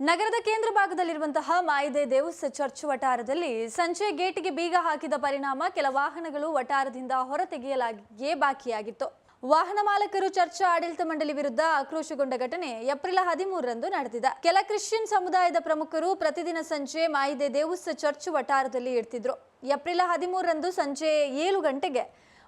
ನಗರದ ಕೇಂದ್ರ ಭಾಗದಲ್ಲಿರುವಂತಹ ಮಾಯಿದೆ ದೇವಸ್ ಚರ್ಚ್ ವಟಾರದಲ್ಲಿ ಸಂಜೆ ಗೇಟಿಗೆ ಬೀಗ ಹಾಕಿದ ಪರಿಣಾಮ ಕೆಲ ವಾಹನಗಳು ವಟಾರದಿಂದ ಹೊರತೆಗೆಯಲಾಗಿಯೇ ಬಾಕಿಯಾಗಿತ್ತು. ವಾಹನ ಮಾಲಕರು ಚರ್ಚ್ ಆಡಳಿತ ಮಂಡಳಿ ವಿರುದ್ಧ ಆಕ್ರೋಶಗೊಂಡ ಘಟನೆ ಏಪ್ರಿಲ್ ಹದಿಮೂರರಂದು ನಡೆದಿದೆ. ಕೆಲ ಕ್ರಿಶ್ಚಿಯನ್ ಸಮುದಾಯದ ಪ್ರಮುಖರು ಪ್ರತಿದಿನ ಸಂಜೆ ಮಾಯಿದೆ ದೇವಸ್ ಚರ್ಚ್ ವಟಾರದಲ್ಲಿ ಇಡ್ತಿದ್ರು ಏಪ್ರಿಲ್ ಹದಿಮೂರರಂದು ಸಂಜೆ ಏಳು ಗಂಟೆಗೆ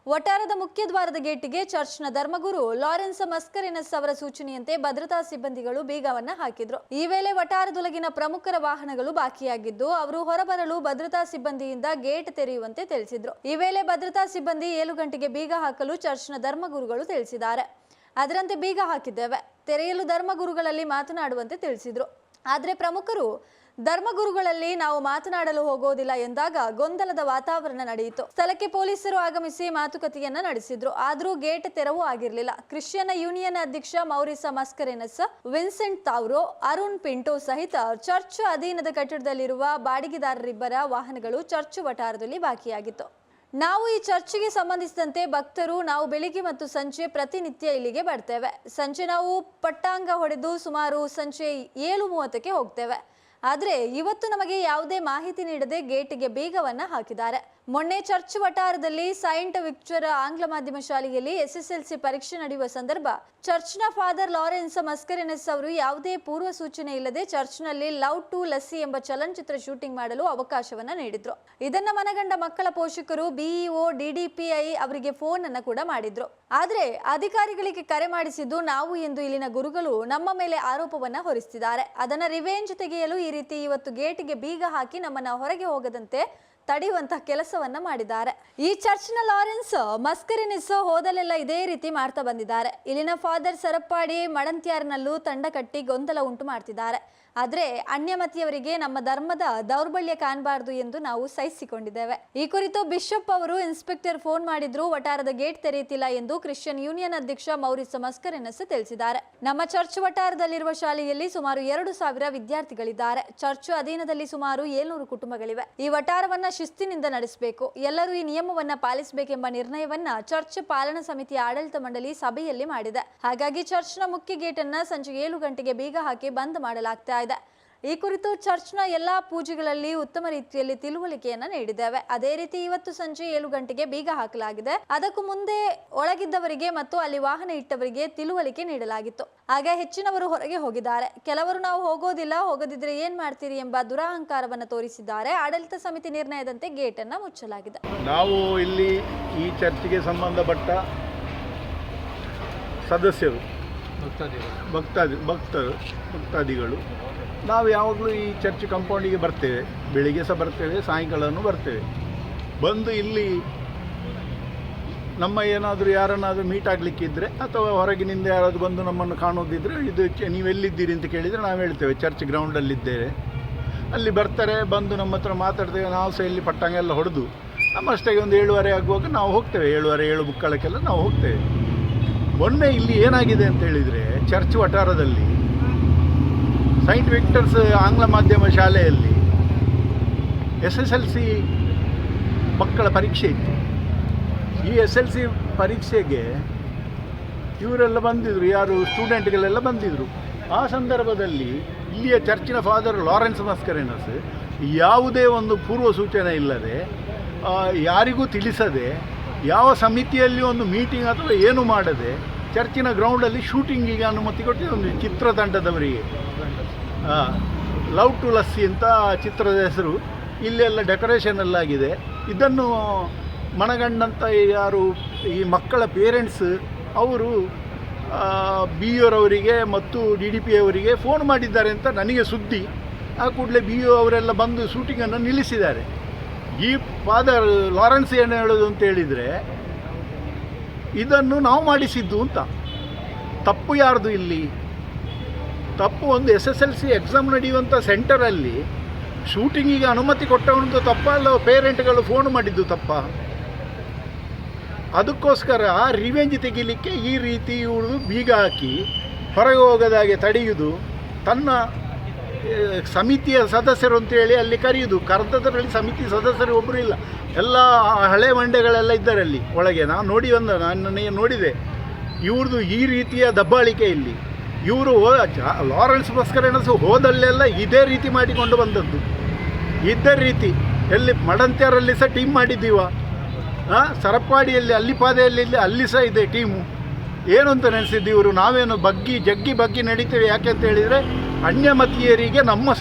ವಟಾರದ ಮುಖ್ಯ ದ್ವಾರದ ಗೇಟಿಗೆ ಚರ್ಚ್ನ ಧರ್ಮಗುರು ಲಾರೆನ್ಸ್ ಮಸ್ಕರಿನಸ್ ಅವರ ಸೂಚನೆಯಂತೆ ಭದ್ರತಾ ಸಿಬ್ಬಂದಿಗಳು ಬೀಗವನ್ನ ಹಾಕಿದ್ರು. ಈ ವೇಳೆ ವಟಾರದೊಳಗಿನ ಪ್ರಮುಖರ ವಾಹನಗಳು ಬಾಕಿಯಾಗಿದ್ದು, ಅವರು ಹೊರಬರಲು ಭದ್ರತಾ ಸಿಬ್ಬಂದಿಯಿಂದ ಗೇಟ್ ತೆರೆಯುವಂತೆ ತಿಳಿಸಿದ್ರು. ಈ ವೇಳೆ ಭದ್ರತಾ ಸಿಬ್ಬಂದಿ ಏಳು ಗಂಟೆಗೆ ಬೀಗ ಹಾಕಲು ಚರ್ಚ್ನ ಧರ್ಮಗುರುಗಳು ತಿಳಿಸಿದ್ದಾರೆ. ಅದರಂತೆ ಬೀಗ ಹಾಕಿದ್ದೇವೆ. ತೆರೆಯಲು ಧರ್ಮಗುರುಗಳಲ್ಲಿ ಮಾತನಾಡುವಂತೆ ತಿಳಿಸಿದ್ರು. ಆದರೆ ಪ್ರಮುಖರು ಧರ್ಮಗುರುಗಳಲ್ಲಿ ನಾವು ಮಾತನಾಡಲು ಹೋಗೋದಿಲ್ಲ ಎಂದಾಗ ಗೊಂದಲದ ವಾತಾವರಣ ನಡೆಯಿತು. ಸ್ಥಳಕ್ಕೆ ಪೊಲೀಸರು ಆಗಮಿಸಿ ಮಾತುಕತೆಯನ್ನ ನಡೆಸಿದ್ರು. ಆದರೂ ಗೇಟ್ ತೆರವು ಆಗಿರಲಿಲ್ಲ. ಕ್ರಿಶ್ಚಿಯನ್ ಯೂನಿಯನ್ ಅಧ್ಯಕ್ಷ ಮೌರಿಸ ಮಸ್ಕರೆನಸ್, ವಿನ್ಸೆಂಟ್ ತಾವ್ರೋ, ಅರುಣ್ ಪಿಂಟೋ ಸಹಿತ ಚರ್ಚ್ ಅಧೀನದ ಕಟ್ಟಡದಲ್ಲಿರುವ ಬಾಡಿಗೆದಾರರಿಬ್ಬರ ವಾಹನಗಳು ಚರ್ಚ್ ವಟಾರದಲ್ಲಿ ಬಾಕಿಯಾಗಿತ್ತು. ನಾವು ಈ ಚರ್ಚ್ಗೆ ಸಂಬಂಧಿಸಿದಂತೆ ಭಕ್ತರು ನಾವು ಬೆಳಿಗ್ಗೆ ಮತ್ತು ಸಂಜೆ ಪ್ರತಿನಿತ್ಯ ಇಲ್ಲಿಗೆ ಬರ್ತೇವೆ. ಸಂಜೆ ನಾವು ಪಟ್ಟಾಂಗ ಹೊಡೆದು ಸುಮಾರು ಸಂಜೆ ಏಳು ಮೂವತ್ತಕ್ಕೆ ಹೋಗ್ತೇವೆ. ಆದರೆ ಇವತ್ತು ನಮಗೆ ಯಾವುದೇ ಮಾಹಿತಿ ನೀಡದೆ ಗೇಟಿಗೆ ಬೀಗವನ್ನು ಹಾಕಿದ್ದಾರೆ. ಮೊನ್ನೆ ಚರ್ಚ್ ವಟಾರದಲ್ಲಿ ಸೈಂಟ್ ವಿಕ್ಚರ್ ಆಂಗ್ಲ ಮಾಧ್ಯಮ ಶಾಲೆಯಲ್ಲಿ ಎಸ್ಎಸ್ಎಲ್ಸಿ ಪರೀಕ್ಷೆ ನಡೆಯುವ ಸಂದರ್ಭ ಚರ್ಚ್ನ ಫಾದರ್ ಲಾರೆನ್ಸ್ ಮಸ್ಕರಿನಸ್ ಅವರು ಯಾವುದೇ ಪೂರ್ವ ಸೂಚನೆ ಇಲ್ಲದೆ ಚರ್ಚ್ನಲ್ಲಿ ಲವ್ ಟು ಲಸ್ಸಿ ಎಂಬ ಚಲನಚಿತ್ರ ಶೂಟಿಂಗ್ ಮಾಡಲು ಅವಕಾಶವನ್ನ ನೀಡಿದ್ರು. ಇದನ್ನ ಮನಗಂಡ ಮಕ್ಕಳ ಪೋಷಕರು ಬಿಇಒ, ಡಿಡಿಪಿಐ ಅವರಿಗೆ ಫೋನ್ ಅನ್ನ ಕೂಡ ಮಾಡಿದ್ರು. ಆದ್ರೆ ಅಧಿಕಾರಿಗಳಿಗೆ ಕರೆ ಮಾಡಿಸಿದ್ದು ನಾವು ಎಂದು ಇಲ್ಲಿನ ಗುರುಗಳು ನಮ್ಮ ಮೇಲೆ ಆರೋಪವನ್ನ ಹೊರಿಸಿದ್ದಾರೆ ಅದನ್ನ ರಿವೆಂಜ್ ತೆಗೆಯಲು ಈ ರೀತಿ ಇವತ್ತು ಗೇಟ್ಗೆ ಬೀಗ ಹಾಕಿ ನಮ್ಮನ್ನ ಹೊರಗೆ ಹೋಗದಂತೆ ತಡೆಯುವಂತಹ ಕೆಲಸವನ್ನ ಮಾಡಿದ್ದಾರೆ. ಈ ಚರ್ಚ್ನ ಲಾರೆನ್ಸ್ ಮಸ್ಕರಿನಿಸ್ ಹೋದಲೆಲ್ಲ ಇದೇ ರೀತಿ ಮಾಡ್ತಾ ಬಂದಿದ್ದಾರೆ. ಇಲ್ಲಿನ ಫಾದರ್ ಸರಪ್ಪಾಡಿ, ಮಡಂತ್ಯಾರ್ನಲ್ಲೂ ತಂಡ ಕಟ್ಟಿ ಗೊಂದಲ ಉಂಟು ಮಾಡ್ತಿದ್ದಾರೆ. ಆದ್ರೆ ಅನ್ಯಮತಿಯವರಿಗೆ ನಮ್ಮ ಧರ್ಮದ ದೌರ್ಬಲ್ಯ ಕಾಣಬಾರದು ಎಂದು ನಾವು ಸಹಿಸಿಕೊಂಡಿದ್ದೇವೆ. ಈ ಕುರಿತು ಬಿಷಪ್ ಅವರು ಇನ್ಸ್ಪೆಕ್ಟರ್ ಫೋನ್ ಮಾಡಿದ್ರು ವಟಾರದ ಗೇಟ್ ತೆರೆಯುತ್ತಿಲ್ಲ ಎಂದು ಕ್ರಿಶ್ಚಿಯನ್ ಯೂನಿಯನ್ ಅಧ್ಯಕ್ಷ ಮೌರಿಸ್ ಮಸ್ಕರಿನಸ್ ತಿಳಿಸಿದ್ದಾರೆ. ನಮ್ಮ ಚರ್ಚ್ ವಟಾರದಲ್ಲಿರುವ ಶಾಲೆಯಲ್ಲಿ ಸುಮಾರು ಎರಡು ಸಾವಿರ ವಿದ್ಯಾರ್ಥಿಗಳಿದ್ದಾರೆ. ಚರ್ಚ್ ಅಧೀನದಲ್ಲಿ ಸುಮಾರು ಏಳ್ನೂರು ಕುಟುಂಬಗಳಿವೆ. ಈ ವಟಾರವನ್ನ ಶಿಸ್ತಿನಿಂದ ನಡೆಸಬೇಕು. ಎಲ್ಲರೂ ಈ ನಿಯಮವನ್ನ ಪಾಲಿಸಬೇಕೆಂಬ ನಿರ್ಣಯವನ್ನ ಚರ್ಚ್ ಪಾಲನಾ ಸಮಿತಿಯ ಆಡಳಿತ ಮಂಡಳಿ ಸಭೆಯಲ್ಲಿ ಮಾಡಿದೆ. ಹಾಗಾಗಿ ಚರ್ಚ್ನ ಮುಖ್ಯ ಗೇಟ್ ಅನ್ನ ಸಂಜೆ ಏಳು ಗಂಟೆಗೆ ಬೀಗ ಹಾಕಿ ಬಂದ್ ಮಾಡಲಾಗ್ತಾ ಇದೆ. ಈ ಕುರಿತು ಚರ್ಚ್ನ ಎಲ್ಲಾ ಪೂಜೆಗಳಲ್ಲಿ ಉತ್ತಮ ರೀತಿಯಲ್ಲಿ ತಿಳುವಳಿಕೆಯನ್ನ ನೀಡಿದ್ದೇವೆ. ಅದೇ ರೀತಿ ಇವತ್ತು ಸಂಜೆ ಏಳು ಗಂಟೆಗೆ ಬೀಗ ಹಾಕಲಾಗಿದೆ. ಅದಕ್ಕೂ ಮುಂದೆ ಒಳಗಿದ್ದವರಿಗೆ ಮತ್ತು ಅಲ್ಲಿ ವಾಹನ ಇಟ್ಟವರಿಗೆ ತಿಳುವಳಿಕೆ ನೀಡಲಾಗಿತ್ತು. ಆಗ ಹೆಚ್ಚಿನವರು ಹೊರಗೆ ಹೋಗಿದ್ದಾರೆ. ಕೆಲವರು ನಾವು ಹೋಗೋದಿಲ್ಲ, ಹೋಗದಿದ್ರೆ ಏನ್ ಮಾಡ್ತೀರಿ ಎಂಬ ದುರಹಂಕಾರವನ್ನ ತೋರಿಸಿದ್ದಾರೆ. ಆಡಳಿತ ಸಮಿತಿ ನಿರ್ಣಯದಂತೆ ಗೇಟ್ ಅನ್ನ ಮುಚ್ಚಲಾಗಿದೆ. ನಾವು ಇಲ್ಲಿ ಈ ಚರ್ಚ್ಗೆ ಸಂಬಂಧಪಟ್ಟ ಸದಸ್ಯರು ಭಕ್ತಾದಿ, ಭಕ್ತರು, ಭಕ್ತಾದಿಗಳು. ನಾವು ಯಾವಾಗಲೂ ಈ ಚರ್ಚ್ ಕಂಪೌಂಡಿಗೆ ಬರ್ತೇವೆ. ಬೆಳಿಗ್ಗೆ ಸಹ ಬರ್ತೇವೆ, ಸಾಯಂಕಾಲನೂ ಬರ್ತೇವೆ. ಬಂದು ಇಲ್ಲಿ ನಮ್ಮ ಏನಾದರೂ ಯಾರನ್ನಾದರೂ ಮೀಟ್ ಆಗಲಿಕ್ಕಿದ್ರೆ ಅಥವಾ ಹೊರಗಿನಿಂದ ಯಾರಾದರೂ ಬಂದು ನಮ್ಮನ್ನು ಕಾಣೋದಿದ್ದರೆ ಇದು ನೀವೆಲ್ಲಿದ್ದೀರಿ ನೀವು ಎಲ್ಲಿದ್ದೀರಿ ಅಂತ ಕೇಳಿದರೆ ನಾವು ಹೇಳ್ತೇವೆ. ಚರ್ಚ್ ಗ್ರೌಂಡಲ್ಲಿದ್ದೇವೆ. ಅಲ್ಲಿ ಬರ್ತಾರೆ, ಬಂದು ನಮ್ಮ ಹತ್ರ ಮಾತಾಡ್ತೇವೆ. ನಾವು ಸಹ ಇಲ್ಲಿ ಪಟ್ಟಂಗೆಲ್ಲ ಹೊಡೆದು ನಮ್ಮಷ್ಟಾಗಿ ಒಂದು ಏಳುವರೆ ಆಗುವಾಗ ನಾವು ಹೋಗ್ತೇವೆ. ಏಳುವರೆ, ಏಳು ಮುಕ್ಕಾಲಕ್ಕೆಲ್ಲ ನಾವು ಹೋಗ್ತೇವೆ. ಮೊನ್ನೆ ಇಲ್ಲಿ ಏನಾಗಿದೆ ಅಂತ ಹೇಳಿದರೆ ಚರ್ಚ್ ವಟಾರದಲ್ಲಿ ಸೈಂಟ್ ವಿಕ್ಟರ್ಸ್ ಆಂಗ್ಲ ಮಾಧ್ಯಮ ಶಾಲೆಯಲ್ಲಿ ಎಸ್ ಎಸ್ ಎಲ್ ಸಿ ಮಕ್ಕಳ ಪರೀಕ್ಷೆ ಇತ್ತು. ಈ ಎಸ್ ಎಲ್ ಸಿ ಪರೀಕ್ಷೆಗೆ ಇವರೆಲ್ಲ ಬಂದಿದ್ರು, ಯಾರು ಸ್ಟೂಡೆಂಟ್ಗಳೆಲ್ಲ ಬಂದಿದ್ರು. ಆ ಸಂದರ್ಭದಲ್ಲಿ ಇಲ್ಲಿಯ ಚರ್ಚಿನ ಫಾದರ್ ಲಾರೆನ್ಸ್ ಮಸ್ಕರೇನಸ್ ಯಾವುದೇ ಒಂದು ಪೂರ್ವ ಸೂಚನೆ ಇಲ್ಲದೆ ಯಾರಿಗೂ ತಿಳಿಸದೆ ಯಾವ ಸಮಿತಿಯಲ್ಲಿ ಒಂದು ಮೀಟಿಂಗ್ ಅಥವಾ ಏನು ಮಾಡದೆ ಚರ್ಚಿನ ಗ್ರೌಂಡಲ್ಲಿ ಶೂಟಿಂಗಿಗೆ ಅನುಮತಿ ಕೊಟ್ಟಿದೆ ಒಂದು ಚಿತ್ರತಂಡದವರಿಗೆ ಲವ್ ಟು ಲಸ್ಸಿ ಅಂತ ಚಿತ್ರದ ಹೆಸರು. ಇಲ್ಲೆಲ್ಲ ಡೆಕೋರೇಷನ್ ಆಗಿದೆ ಇದನ್ನು ಮನಗಂಡಂಥ ಯಾರು ಈ ಮಕ್ಕಳ ಪೇರೆಂಟ್ಸ್ ಅವರು ಬಿ ಅವರಿಗೆ ಮತ್ತು ಡಿ ಡಿ ಪಿ ಅವರಿಗೆ ಫೋನ್ ಮಾಡಿದ್ದಾರೆ ಅಂತ ನನಗೆ ಸುದ್ದಿ. ಆ ಕೂಡಲೇ ಬಿ ಒ ಅವರೆಲ್ಲ ಬಂದು ಶೂಟಿಂಗನ್ನು ನಿಲ್ಲಿಸಿದ್ದಾರೆ. ಈ ಫಾದರ್ ಲಾರೆನ್ಸ್ ಏನು ಹೇಳೋದು ಅಂತ ಹೇಳಿದರೆ, ಇದನ್ನು ನಾವು ಮಾಡಿಸಿದ್ದು ಅಂತ. ತಪ್ಪು ಯಾರ್ದು ಇಲ್ಲಿ? ತಪ್ಪು ಒಂದು S S L C exam ನಡೆಯುವಂಥ ಸೆಂಟರಲ್ಲಿ ಶೂಟಿಂಗಿಗೆ ಅನುಮತಿ ಕೊಟ್ಟವನದು ತಪ್ಪ ಅಲ್ಲ ಪೇರೆಂಟ್ಗಳು ಫೋನ್ ಮಾಡಿದ್ದು ತಪ್ಪ. ಅದಕ್ಕೋಸ್ಕರ ರಿವೆಂಜ್ ತೆಗಿಲಿಕ್ಕೆ ಈ ರೀತಿ ಇವಳು ಬೀಗ ಹಾಕಿ ಹೊರಗೆ ಹೋಗದಾಗೆ ತಡೆಯುವುದು ತನ್ನ ಸಮಿತಿಯ ಸದಸ್ಯರು ಅಂತೇಳಿ ಅಲ್ಲಿ ಕರೆಯುವುದು ಕರೆದದ್ರಲ್ಲಿ ಸಮಿತಿ ಸದಸ್ಯರು ಒಬ್ಬರು ಇಲ್ಲ. ಎಲ್ಲ ಹಳೆ ಮಂಡೆಗಳೆಲ್ಲ ಇದ್ದಾರೆ ಅಲ್ಲಿ ಒಳಗೆ. ನಾನು ನೋಡಿ ಬಂದ ನಾನು ನೋಡಿದೆ. ಇವ್ರದ್ದು ಈ ರೀತಿಯ ದಬ್ಬಾಳಿಕೆ ಇಲ್ಲಿ. ಇವರು ಲಾರೆನ್ಸ್ ಭಾಸ್ಕರಣ್ಣಸು ಹೋದಲ್ಲೆಲ್ಲ ಇದೇ ರೀತಿ ಮಾಡಿಕೊಂಡು ಬಂದದ್ದು. ಇದೇ ರೀತಿ. ಎಲ್ಲಿ ಮಡಂತ್ಯರಲ್ಲಿ ಸಹ ಟೀಮ್ ಮಾಡಿದ್ದೀವ. ಸರಪ್ಪಾಡಿಯಲ್ಲಿ ಅಲ್ಲಿಪಾದೆಯಲ್ಲಿ ಅಲ್ಲಿ ಸಹ ಇದೆ ಟೀಮು ಏನು ಅಂತ ನೆನೆಸಿದ್ದು ಇವರು? ನಾವೇನು ಬಗ್ಗಿ, ಜಗ್ಗಿ ಬಗ್ಗಿ ನಡೀತೇವೆ ಯಾಕೆ ಅಂತ ಹೇಳಿದರೆ ಅನ್ಯಮತೀಯರಿಗೆ ನಮ್ಮ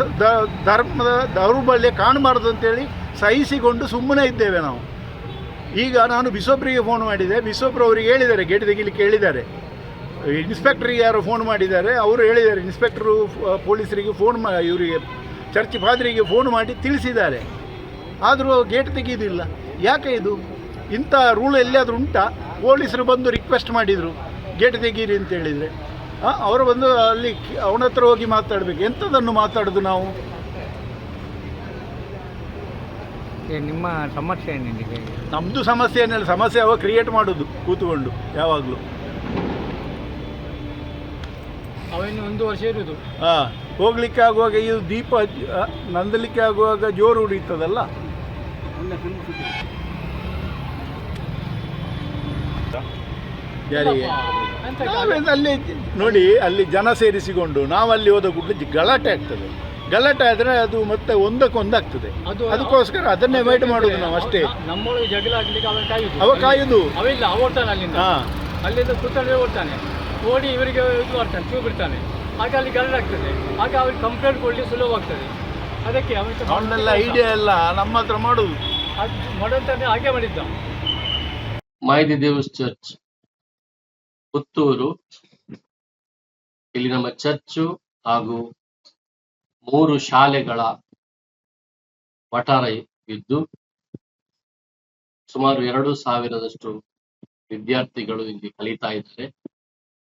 ಧರ್ಮದ ದೌರ್ಬಲ್ಯ ಕಾಣಬಾರ್ದು ಅಂತೇಳಿ ಸಹಿಸಿಕೊಂಡು ಸುಮ್ಮನೆ ಇದ್ದೇವೆ ನಾವು. ಈಗ ನಾನು ಬಿಸೊಬ್ರಿಗೆ ಫೋನ್ ಮಾಡಿದೆ. ಬಿಸೊಬ್ರು ಅವರಿಗೆ ಹೇಳಿದ್ದಾರೆ, ಗೇಟ್ ತೆಗಿಲಿಕ್ಕೆ ಹೇಳಿದ್ದಾರೆ. ಇನ್ಸ್ಪೆಕ್ಟ್ರಿಗೆ ಯಾರು ಫೋನ್ ಮಾಡಿದ್ದಾರೆ. ಅವರು ಹೇಳಿದ್ದಾರೆ ಇನ್ಸ್ಪೆಕ್ಟ್ರು ಪೊಲೀಸರಿಗೆ ಫೋನ್ ಮಾ ಇವರಿಗೆ ಚರ್ಚ್ ಫಾದರಿಗೆ ಫೋನ್ ಮಾಡಿ ತಿಳಿಸಿದ್ದಾರೆ. ಆದರೂ ಗೇಟ್ ತೆಗೆಯೋದಿಲ್ಲ ಯಾಕೆ ಇದು? ಇಂಥ ರೂಲ್ ಎಲ್ಲಿಯಾದರೂ ಉಂಟಾ? ಪೊಲೀಸರು ಬಂದು ರಿಕ್ವೆಸ್ಟ್ ಮಾಡಿದರು. ಗೇಟ್ ತೆಗೀರಿ ಅಂತ ಹೇಳಿದರೆ. ಅವರು ಬಂದು ಅಲ್ಲಿ ಅವನ ಹತ್ರ ಹೋಗಿ ಮಾತಾಡಬೇಕು. ಎಂಥದನ್ನು ಮಾತಾಡೋದು ನಾವು? ಏ, ನಿಮ್ಮ ಸಮಸ್ಯೆ ಏನಿದೆ ನಮ್ಮದು ಸಮಸ್ಯೆ ಏನಿಲ್ಲ. ಸಮಸ್ಯೆ ಅವಾಗ ಕ್ರಿಯೇಟ್ ಮಾಡೋದು ಕೂತ್ಕೊಂಡು ಯಾವಾಗಲೂ. ಅವನು ಒಂದು ವರ್ಷ ಇರುವುದು ಹಾಂ ಹೋಗ್ಲಿಕ್ಕೆ ಆಗುವಾಗ ಇದು ದೀಪ ನಂದಲಿಕ್ಕೆ ಆಗುವಾಗ ಜೋರು ಉಡಿತದಲ್ಲ ಯಾರಿಗೆ? ಅಲ್ಲಿ ನೋಡಿ ಅಲ್ಲಿ ಜನ ಸೇರಿಸಿಕೊಂಡು ನಾವು ಅಲ್ಲಿ ಹೋದ ಕೂಡಲೇ ಗಲಾಟೆ ಆಗ್ತದೆ. ಗಲಾಟೆ ಆದರೆ ಅದು ಮತ್ತೆ ಒಂದಕ್ಕೊಂದಾಗ್ತದೆ. ಅದು- ಅದಕ್ಕೋಸ್ಕರ ಅದನ್ನೇ ವೈಟ್ ಮಾಡೋದು ನಾವು ಅಷ್ಟೇ. ನಮ್ಮೊಳಗೆ ಜಗಳ ಆಗ್ಲಿಕ್ಕೆ ಅವನು ಕಾಯುದು. ಅವ ಕಾಯುದು. ಅವಿಲ್ಲ ಓಡ್ತಾನೆ ಅಲ್ಲಿಂದ. ಅಲ್ಲಿಂದ ಓಡ್ತಾನೆ. ಓಡಿ ಇವರಿಗೆ ಇದು ಮಾಡ್ತಾನೆ ಚೂ ಬಿಡ್ತಾನೆ ಆಗ ಅಲ್ಲಿ ಗಲಾಟೆ ಆಗ್ತದೆ. ಆಗ ಅವ್ರಿಗೆ ಕಂಪ್ಲೇಂಟ್ ಕೊಡ್ಲಿಕ್ಕೆ ಸುಲಭವಾಗ್ತದೆ ಅದಕ್ಕೆ ಅವನಿಗೆ ಐಡಿಯಾ ಎಲ್ಲ ನಮ್ಮ ಹತ್ರ ಮಾಡೋದು. ಮಾಡೋಂತಾನೆ ಹಾಗೆ ಮಾಡಿದ್ದ. ಮಾಯಿದಿ ದೇವಸ್ ಚರ್ಚ್. ಪುತ್ತೂರು ಇಲ್ಲಿ ನಮ್ಮ ಚರ್ಚು ಹಾಗೂ ಮೂರು ಶಾಲೆಗಳ ವಠಾರ ಇದ್ದು ಸುಮಾರು ಎರಡು ಸಾವಿರದಷ್ಟು ವಿದ್ಯಾರ್ಥಿಗಳು ಇಲ್ಲಿ ಕಲಿತಾ ಇದ್ದಾರೆ.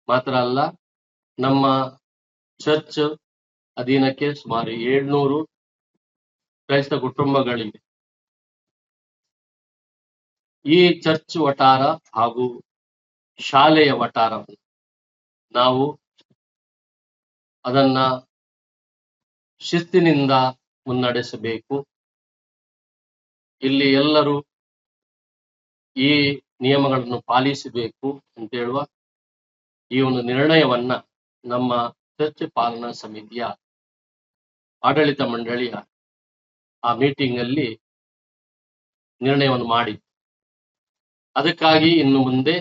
ಮಾತ್ರ ಅಲ್ಲ, ನಮ್ಮ ಚರ್ಚ್ ಅಧೀನಕ್ಕೆ ಸುಮಾರು ಏಳ್ನೂರು ಕ್ರೈಸ್ತ ಕುಟುಂಬಗಳಿವೆ. ಈ ಚರ್ಚ್ ವಟಾರ ಹಾಗೂ ಶಾಲೆಯ ವಟಾರವು ನಾವು ಅದನ್ನ ಶಿಸ್ತಿನಿಂದ ಮುನ್ನಡೆಸಬೇಕು. ಇಲ್ಲಿ ಎಲ್ಲರೂ ಈ ನಿಯಮಗಳನ್ನು ಪಾಲಿಸಬೇಕು ಅಂತ ಹೇಳುವ ಈ ಒಂದು ನಿರ್ಣಯವನ್ನ ನಮ್ಮ ಚರ್ಚ್ ಪಾಲನಾ ಸಮಿತಿಯ ಆಡಳಿತ ಮಂಡಳಿಯ ಆ ಮೀಟಿಂಗ್ ಅಲ್ಲಿ ನಿರ್ಣಯವನ್ನು ಮಾಡಿ ಅದಕ್ಕಾಗಿ ಇನ್ನು ಮುಂದೆ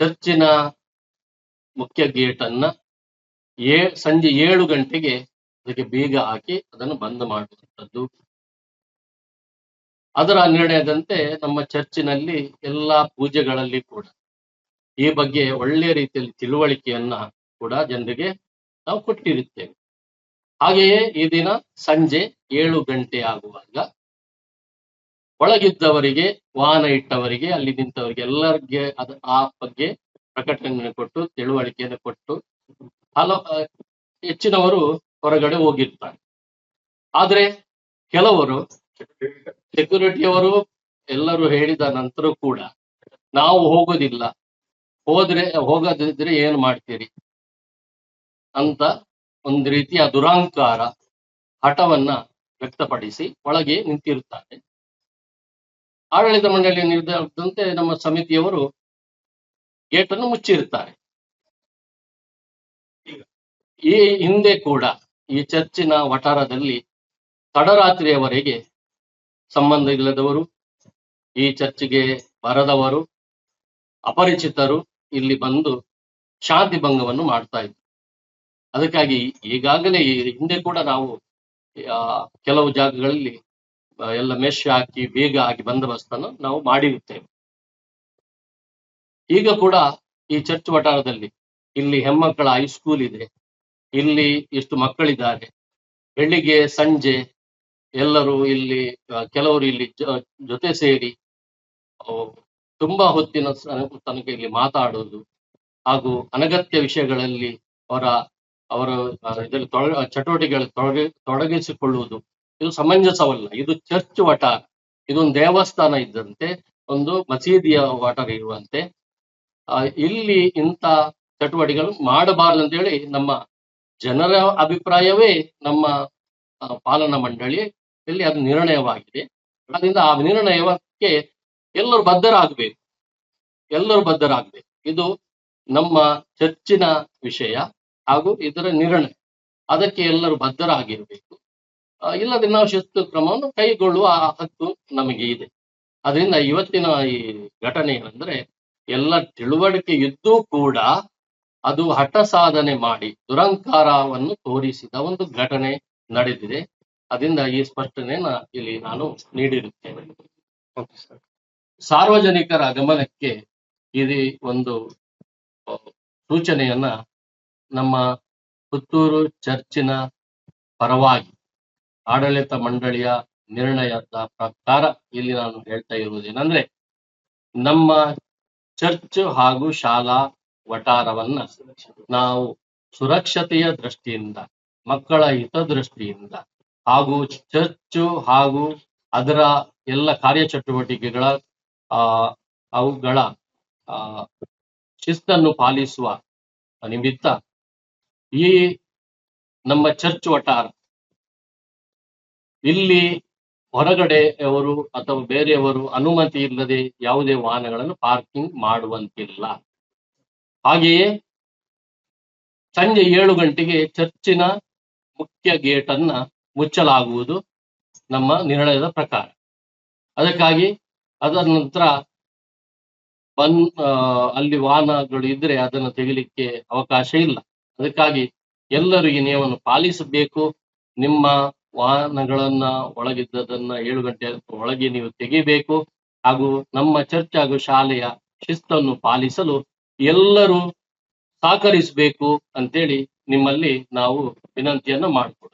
ಚರ್ಚಿನ ಮುಖ್ಯ ಗೇಟ್ ಅನ್ನ ಏ, ಸಂಜೆ ಏಳು ಗಂಟೆಗೆ ಅದಕ್ಕೆ ಬೀಗ ಹಾಕಿ ಅದನ್ನು ಬಂದ್ ಮಾಡುವಂಥದ್ದು ಅದರ ನಿರ್ಣಯದಂತೆ ನಮ್ಮ ಚರ್ಚಿನಲ್ಲಿ ಎಲ್ಲಾ ಪೂಜೆಗಳಲ್ಲಿ ಕೂಡ ಈ ಬಗ್ಗೆ ಒಳ್ಳೆಯ ರೀತಿಯಲ್ಲಿ ತಿಳುವಳಿಕೆಯನ್ನ ಕೂಡ ಜನರಿಗೆ ನಾವು ಕೊಟ್ಟಿರುತ್ತೇವೆ. ಹಾಗೆಯೇ ಈ ದಿನ ಸಂಜೆ ಏಳು ಗಂಟೆ ಆಗುವಾಗ ಒಳಗಿದ್ದವರಿಗೆ, ವಾಹನ ಇಟ್ಟವರಿಗೆ, ಅಲ್ಲಿ ನಿಂತವರಿಗೆ ಎಲ್ಲರಿಗೆ ಅದ ಆ ಬಗ್ಗೆ ಪ್ರಕಟಣೆ ಕೊಟ್ಟು, ತಿಳುವಳಿಕೆಯನ್ನು ಕೊಟ್ಟು ಹಲವು ಹೆಚ್ಚಿನವರು ಹೊರಗಡೆ ಹೋಗಿರ್ತಾರೆ. ಆದ್ರೆ ಕೆಲವರು ಸೆಕ್ಯೂರಿಟಿಯವರು ಎಲ್ಲರೂ ಹೇಳಿದ ನಂತರ ಕೂಡ ನಾವು ಹೋಗೋದಿಲ್ಲ. ಹೋದ್ರೆ, ಹೋಗದಿದ್ರೆ ಏನ್ ಮಾಡ್ತೀರಿ? ಅಂತ ಒಂದು ರೀತಿಯ ದುರಾಂಕಾರ, ಹಠವನ್ನ ವ್ಯಕ್ತಪಡಿಸಿ ಒಳಗೆ ನಿಂತಿರುತ್ತಾರೆ ಆಡಳಿತ ಮಂಡಳಿಯ ನಿರ್ಧಾರದಂತೆ ನಮ್ಮ ಸಮಿತಿಯವರು ಗೇಟನ್ನು ಮುಚ್ಚಿರುತ್ತಾರೆ. ಈ ಹಿಂದೆ ಕೂಡ ಈ ಚರ್ಚಿನ ವಠಾರದಲ್ಲಿ ತಡರಾತ್ರಿಯವರೆಗೆ ಸಂಬಂಧ ಇಲ್ಲದವರು, ಈ ಚರ್ಚಿಗೆ ಬರದವರು, ಅಪರಿಚಿತರು ಇಲ್ಲಿ ಬಂದು ಶಾಂತಿ ಭಂಗವನ್ನು ಮಾಡ್ತಾ ಇದ್ರು ಅದಕ್ಕಾಗಿ ಈಗಾಗಲೇ ಹಿಂದೆ ಕೂಡ ನಾವು ಕೆಲವು ಜಾಗಗಳಲ್ಲಿ ಎಲ್ಲ ಮೆಶ್ ಹಾಕಿ, ಬೇಗ ಹಾಕಿ ಬಂದೋಬಸ್ತನ್ನು ನಾವು ಮಾಡಿರುತ್ತೇವೆ. ಈಗ ಕೂಡ ಈ ಚರ್ಚ್ ವಠಾರದಲ್ಲಿ ಇಲ್ಲಿ ಹೆಮ್ಮಕ್ಕಳ ಹೈಸ್ಕೂಲ್ ಇದೆ, ಇಲ್ಲಿ ಎಷ್ಟು ಮಕ್ಕಳಿದ್ದಾರೆ, ಬೆಳಿಗ್ಗೆ, ಸಂಜೆ ಎಲ್ಲರೂ ಇಲ್ಲಿ ಕೆಲವರು ಇಲ್ಲಿ ಜೊತೆ ಸೇರಿ ತುಂಬಾ ಹೊತ್ತಿನ ತನಕ ಇಲ್ಲಿ ಮಾತಾಡೋದು ಹಾಗೂ ಅನಗತ್ಯ ವಿಷಯಗಳಲ್ಲಿ ಅವರ ಅವರ ಇದರಲ್ಲಿ ತೊಡಗ ಚಟುವಟಿಕೆಗಳಲ್ಲಿ ತೊಡಗಿ ತೊಡಗಿಸಿಕೊಳ್ಳುವುದು ಇದು ಸಮಂಜಸವಲ್ಲ. ಇದು ಚರ್ಚ್ ವಠಾರ ಇದೊಂದು ದೇವಸ್ಥಾನ ಇದ್ದಂತೆ, ಒಂದು ಮಸೀದಿಯ ವಾಟರ್ ಇರುವಂತೆ. ಇಲ್ಲಿ ಇಂಥ ಚಟುವಟಿಕೆಗಳು ಮಾಡಬಾರದು ಅಂತ ಹೇಳಿ ನಮ್ಮ ಜನರ ಅಭಿಪ್ರಾಯವೇ ನಮ್ಮ ಪಾಲನಾ ಮಂಡಳಿ ಇಲ್ಲಿ ಅದು ನಿರ್ಣಯವಾಗಿದೆ. ಅದರಿಂದ ಆ ನಿರ್ಣಯಕ್ಕೆ ಎಲ್ಲರೂ ಬದ್ಧರಾಗಬೇಕು. ಎಲ್ಲರೂ ಬದ್ಧರಾಗಬೇಕು. ಇದು ನಮ್ಮ ಚರ್ಚಿನ ವಿಷಯ ಹಾಗೂ ಇದರ ನಿರ್ಣಯ. ಅದಕ್ಕೆ ಎಲ್ಲರೂ ಬದ್ಧರಾಗಿರಬೇಕು. ಇಲ್ಲದೆ ನಾವು ಶಿಸ್ತು ಕ್ರಮವನ್ನು ಕೈಗೊಳ್ಳುವ ಹಕ್ಕು ನಮಗೆ ಇದೆ. ಅದರಿಂದ ಇವತ್ತಿನ ಈ ಘಟನೆ ಏನಂದ್ರೆ ಎಲ್ಲ ತಿಳುವಳಿಕೆ ಇದ್ದೂ ಕೂಡ ಅದು ಹಠ ಸಾಧನೆ ಮಾಡಿ ದುರಂಕಾರವನ್ನು ತೋರಿಸಿದ ಒಂದು ಘಟನೆ ನಡೆದಿದೆ. ಅದರಿಂದ ಈ ಸ್ಪಷ್ಟನೆಯನ್ನ ಇಲ್ಲಿ ನಾನು ನೀಡಿರುತ್ತೇನೆ. ಸಾರ್ವಜನಿಕರ ಗಮನಕ್ಕೆ ಇದು ಒಂದು ಸೂಚನೆಯನ್ನ ನಮ್ಮ ಪುತ್ತೂರು ಚರ್ಚಿನ ಪರವಾಗಿ ಆಡಳಿತ ಮಂಡಳಿಯ ನಿರ್ಣಯದ ಪ್ರಕಾರ ಇಲ್ಲಿ ನಾನು ಹೇಳ್ತಾ ಇರುವುದೇನಂದ್ರೆ ನಮ್ಮ ಚರ್ಚ್ ಹಾಗೂ ಶಾಲಾ ವಟಾರವನ್ನ ನಾವು ಸುರಕ್ಷತೆಯ ದೃಷ್ಟಿಯಿಂದ, ಮಕ್ಕಳ ಹಿತದೃಷ್ಟಿಯಿಂದ ಹಾಗೂ ಚರ್ಚು ಹಾಗೂ ಅದರ ಎಲ್ಲ ಕಾರ್ಯಚಟುವಟಿಕೆಗಳ, ಆ, ಅವುಗಳ, ಆ, ಶಿಸ್ತನ್ನು ಪಾಲಿಸುವ ನಿಮಿತ್ತ ಈ ನಮ್ಮ ಚರ್ಚ್ ವಟಾರ ಇಲ್ಲಿ ಹೊರಗಡೆಯವರು ಅಥವಾ ಬೇರೆಯವರು ಅನುಮತಿ ಇಲ್ಲದೆ ಯಾವುದೇ ವಾಹನಗಳನ್ನು ಪಾರ್ಕಿಂಗ್ ಮಾಡುವಂತಿಲ್ಲ. ಹಾಗೆಯೇ ಸಂಜೆ ಏಳು ಗಂಟೆಗೆ ಚರ್ಚಿನ ಮುಖ್ಯ ಗೇಟ್ ಅನ್ನ ಮುಚ್ಚಲಾಗುವುದು ನಮ್ಮ ನಿರ್ಣಯದ ಪ್ರಕಾರ. ಅದಕ್ಕಾಗಿ ಅದರ ನಂತರ ಬನ್ ಅಲ್ಲಿ ವಾಹನಗಳು ಇದ್ರೆ ಅದನ್ನು ತೆಗಿಲಿಕ್ಕೆ ಅವಕಾಶ ಇಲ್ಲ. ಅದಕ್ಕಾಗಿ ಎಲ್ಲರೂ ಈ ನಿಯಮವನ್ನು ಪಾಲಿಸಬೇಕು. ನಿಮ್ಮ ವಾಹನಗಳನ್ನ ಒಳಗಿದ್ದದನ್ನ ಏಳು ಗಂಟೆ ಒಳಗೆ ನೀವು ತೆಗಿಬೇಕು. ಹಾಗೂ ನಮ್ಮ ಚರ್ಚ್ ಹಾಗೂ ಶಾಲೆಯ ಶಿಸ್ತನ್ನು ಪಾಲಿಸಲು ಎಲ್ಲರೂ ಸಹಕರಿಸಬೇಕು ಅಂತೇಳಿ ನಿಮ್ಮಲ್ಲಿ ನಾವು ವಿನಂತಿಯನ್ನ ಮಾಡಿಕೊಡ್ತೇವೆ